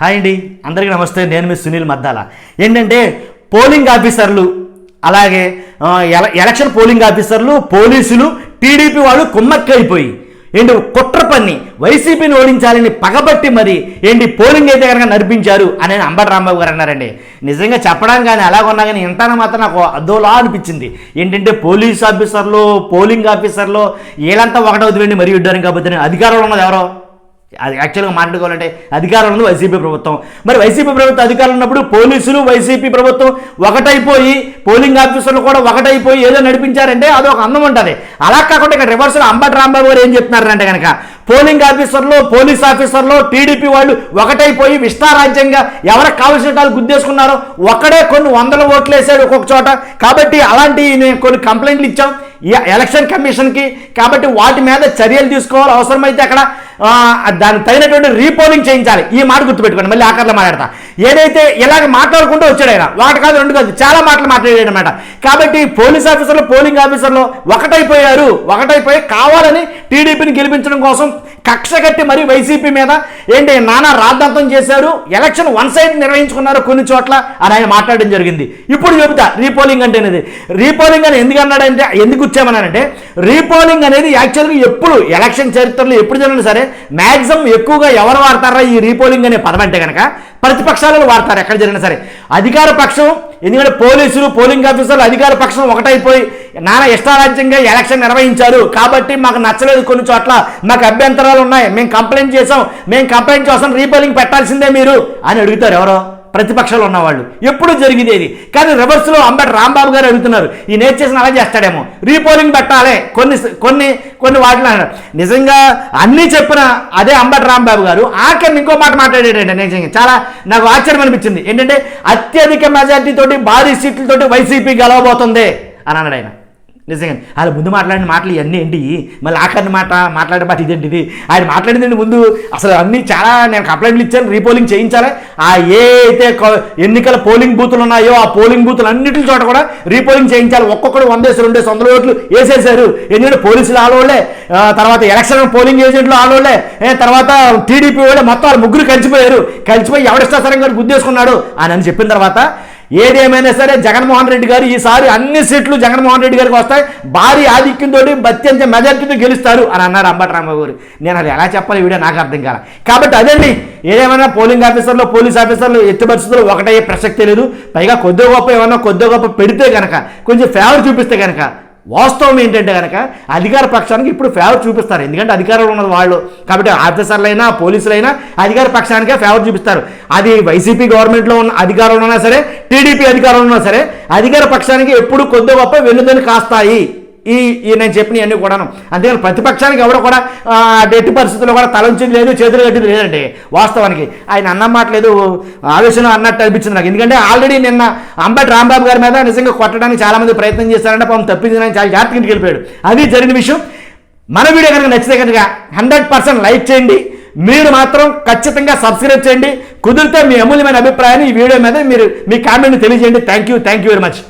Hi అండి అందరికీ నమస్తే. నేను మీ సునీల్ మద్దాల. ఏంటంటే పోలింగ్ ఆఫీసర్లు అలాగే ఎల ఎలక్షన్ పోలింగ్ ఆఫీసర్లు పోలీసులు టీడీపీ వాళ్ళు కుమ్మక్కైపోయి ఏంటి కుట్ర పన్ని వైసీపీని ఓడించాలని పగబట్టి మరి ఏంటి పోలింగ్ అయితే కనుక నడిపించారు అని అంబటి రాంబాబు గారు అన్నారండి. నిజంగా చెప్పడానికి కానీ ఎలాగున్నా కానీ ఇంటాన మాత్రం నాకు అద్దోలా అనిపించింది. ఏంటంటే పోలీస్ ఆఫీసర్లు పోలింగ్ ఆఫీసర్లు వీళ్ళంతా ఒకటవుతుందండి మరి ఇడ్డారు కాబట్టి అధికారంలో ఉన్నది ఎవరో? అది యాక్చువల్గా మాట్లాడుకోవాలంటే అధికారంలో ఉంది వైసీపీ ప్రభుత్వం. మరి వైసీపీ ప్రభుత్వం అధికారం ఉన్నప్పుడు పోలీసులు వైసీపీ ప్రభుత్వం ఒకటైపోయి పోలింగ్ ఆఫీసర్లు కూడా ఒకటైపోయి ఏదో నడిపించారంటే అది ఒక అందం ఉంటుంది. అలా కాకుండా ఇక్కడ రివర్స్లో అంబటి రాంబాబు గారు ఏం చెప్తున్నారంటే కనుక పోలింగ్ ఆఫీసర్లు పోలీస్ ఆఫీసర్లు టీడీపీ వాళ్ళు ఒకటైపోయి విష్టారాజ్యంగా ఎవరికి కావలసిన వాళ్ళు గుద్దేసుకున్నారో ఒక్కడే కొన్ని వందల ఓట్లు వేసాడు ఒక్కొక్క చోట. కాబట్టి అలాంటి నేను కొన్ని కంప్లైంట్లు ఇచ్చాం. ఎలక్షన్ కమిషన్కి కాబట్టి వాటి మీద చర్యలు తీసుకోవాలి. అవసరమైతే అక్కడ దాని తగినటువంటి రీపోలింగ్ చేయించాలి. ఈ మాట గుర్తుపెట్టుకోండి. మళ్ళీ ఆఖరిలో మాట్లాడతా. ఏదైతే ఇలాగ మాట్లాడుకుంటూ వచ్చాడు ఆయన ఒకటి కాదు రెండు కాదు చాలా మాటలు మాట్లాడాడు అనమాట కాబట్టి పోలీస్ ఆఫీసర్లు పోలింగ్ ఆఫీసర్లు ఒకటైపోయారు. ఒకటైపోయి కావాలని టీడీపీని గెలిపించడం కోసం కక్ష కట్టి మరి వైసీపీ మీద ఏంటి నానా రాద్ధాంతం చేశారు ఎలక్షన్ వన్ సైడ్ నిర్వహించుకున్నారు కొన్ని చోట్ల అని ఆయన మాట్లాడడం జరిగింది. ఇప్పుడు చెబుతా రీపోలింగ్ అంటే అనేది రీపోలింగ్ అని ఎందుకు అన్నాడంటే ఎందుకు వచ్చామన్నానంటే రీపోలింగ్ అనేది యాక్చువల్గా ఎప్పుడు ఎలక్షన్ చరిత్రలో ఎప్పుడు జరిగినా సరే మ్యాక్సిమం ఎక్కువగా ఎవరు వాడతారా ఈ రీపోలింగ్ అనే పదం అంటే కనుక ప్రతిపక్షాలను వాడతారు ఎక్కడ జరిగినా సరే. అధికార పక్షం ఎందుకంటే పోలీసులు పోలింగ్ ఆఫీసర్లు అధికార పక్షం ఒకటైపోయి నానా ఇష్టారాజ్యంగా ఎలక్షన్ నిర్వహించారు. కాబట్టి మాకు నచ్చలేదు కొన్ని చోట్ల. మాకు అభ్యంతరాలు ఉన్నాయి. మేము కంప్లైంట్ చేసాం మేము కంప్లైంట్ చేసాం రీపోలింగ్ పెట్టాల్సిందే మీరు అని అడుగుతారు ఎవరో? ప్రతిపక్షాలు ఉన్నవాళ్ళు. ఎప్పుడు జరిగింది కానీ రివర్స్లో అంబటి రాంబాబు గారు అడుగుతున్నారు ఈ నేర్ చేసిన అలా చేస్తాడేమో. రీపోలింగ్ పెట్టాలి. కొన్ని కొన్ని కొన్ని వాటిని అన్నాడు నిజంగా అన్నీ చెప్పిన అదే అంబటి రాంబాబు గారు ఆఖరిని ఇంకో మాట మాట్లాడేటండి నిజంగా. చాలా నాకు ఆశ్చర్యం అనిపించింది. ఏంటంటే అత్యధిక మెజార్టీతోటి భారీ సీట్లతోటి వైసీపీ గెలవబోతుంది అని అన్నాడు ఆయన. నిజంగా. వాళ్ళు ముందు మాట్లాడిన మాటలు ఇవన్నీ ఏంటి? మళ్ళీ ఆఖరిని మాట మాట్లాడే మాట ఇదేంటి ఇది ఆయన మాట్లాడిందండి ముందు. అసలు అన్నీ చాలా నేను కంప్లైంట్లు ఇచ్చాను రీపోలింగ్ చేయించాలి. ఆ ఏ అయితే ఎన్నికల పోలింగ్ బూతులు ఉన్నాయో ఆ పోలింగ్ బూతులు అన్నింటి చోట కూడా రీపోలింగ్ చేయించాలి. ఒక్కొక్కడు వందేసి రెండేసి వందల ఓట్లు వేసేసారు ఎందుకంటే పోలీసులు ఆలోళ్ళే. తర్వాత ఎలక్షన్ పోలింగ్ ఏజెంట్లు ఆలోళ్ళే. తర్వాత టీడీపీ వాళ్ళే మొత్తం వాళ్ళు ముగ్గురు కలిసిపోయారు. కలిసిపోయి ఎవడిష్టాసరంగా గుద్దేసుకున్నాడు అని అని చెప్పిన తర్వాత ఏదేమైనా సరే జగన్మోహన్ రెడ్డి గారు ఈసారి అన్ని సీట్లు జగన్మోహన్ రెడ్డి గారికి వస్తాయి. భారీ ఆధిక్యంతో అత్యంత మెజార్టీతో గెలుస్తారు అని అన్నారు అంబటరామబాబు గారు. నేను అది ఎలా చెప్పాలి వీడియో నాకు అర్థం కాల. కాబట్టి అదండి ఏదేమైనా పోలింగ్ ఆఫీసర్లు పోలీస్ ఆఫీసర్లు ఎట్టి పరిస్థితుల్లో ఒకటయ్యే ప్రసక్తి లేదు. పైగా కొద్దిగా గొప్ప ఏమన్నా కొద్దిగా గొప్ప పెడితే కనుక కొంచెం ఫేవర్ చూపిస్తే కనుక వాస్తవం ఏంటంటే కనుక అధికార పక్షానికి ఇప్పుడు ఫేవర్ చూపిస్తారు. ఎందుకంటే అధికారంలో ఉన్నది వాళ్ళు. కాబట్టి ఆఫీసర్లైనా పోలీసులైనా అధికార పక్షానికే ఫేవర్ చూపిస్తారు. అది వైసీపీ గవర్నమెంట్లో ఉన్న అధికారంలో ఉన్నా సరే టీడీపీ అధికారంలో ఉన్నా సరే అధికార పక్షానికి ఎప్పుడు కొద్ది గొప్ప వెన్నుదని కాస్తాయి. ఈ ఈ నేను చెప్పినవన్నీ కూడాను. అంతేకాని ప్రతిపక్షానికి ఎవరు కూడా ఎట్టి పరిస్థితుల్లో కూడా తలంచింది లేదు చేతులు కట్టింది లేదండి వాస్తవానికి. ఆయన అన్న మాట లేదు ఆవేశం అన్నట్టు అనిపించింది నాకు. ఎందుకంటే ఆల్రెడీ నిన్న అంబటి రాంబాబు గారి మీద నిజంగా కొట్టడానికి చాలామంది ప్రయత్నం చేశారంటే పాపం తప్పించడానికి చాలా జాగ్రత్తగా ఇంటికి వెళ్ళిపోయాడు. అది జరిగిన విషయం. మన వీడియో కనుక నచ్చితే కనుక హండ్రెడ్ పర్సెంట్ లైక్ చేయండి. మీరు మాత్రం ఖచ్చితంగా సబ్స్క్రైబ్ చేయండి. కుదిరితే మీ అమూల్యమైన అభిప్రాయాన్ని ఈ వీడియో మీద మీరు మీ కామెంట్ని తెలియజేయండి. Thank you thank you very much.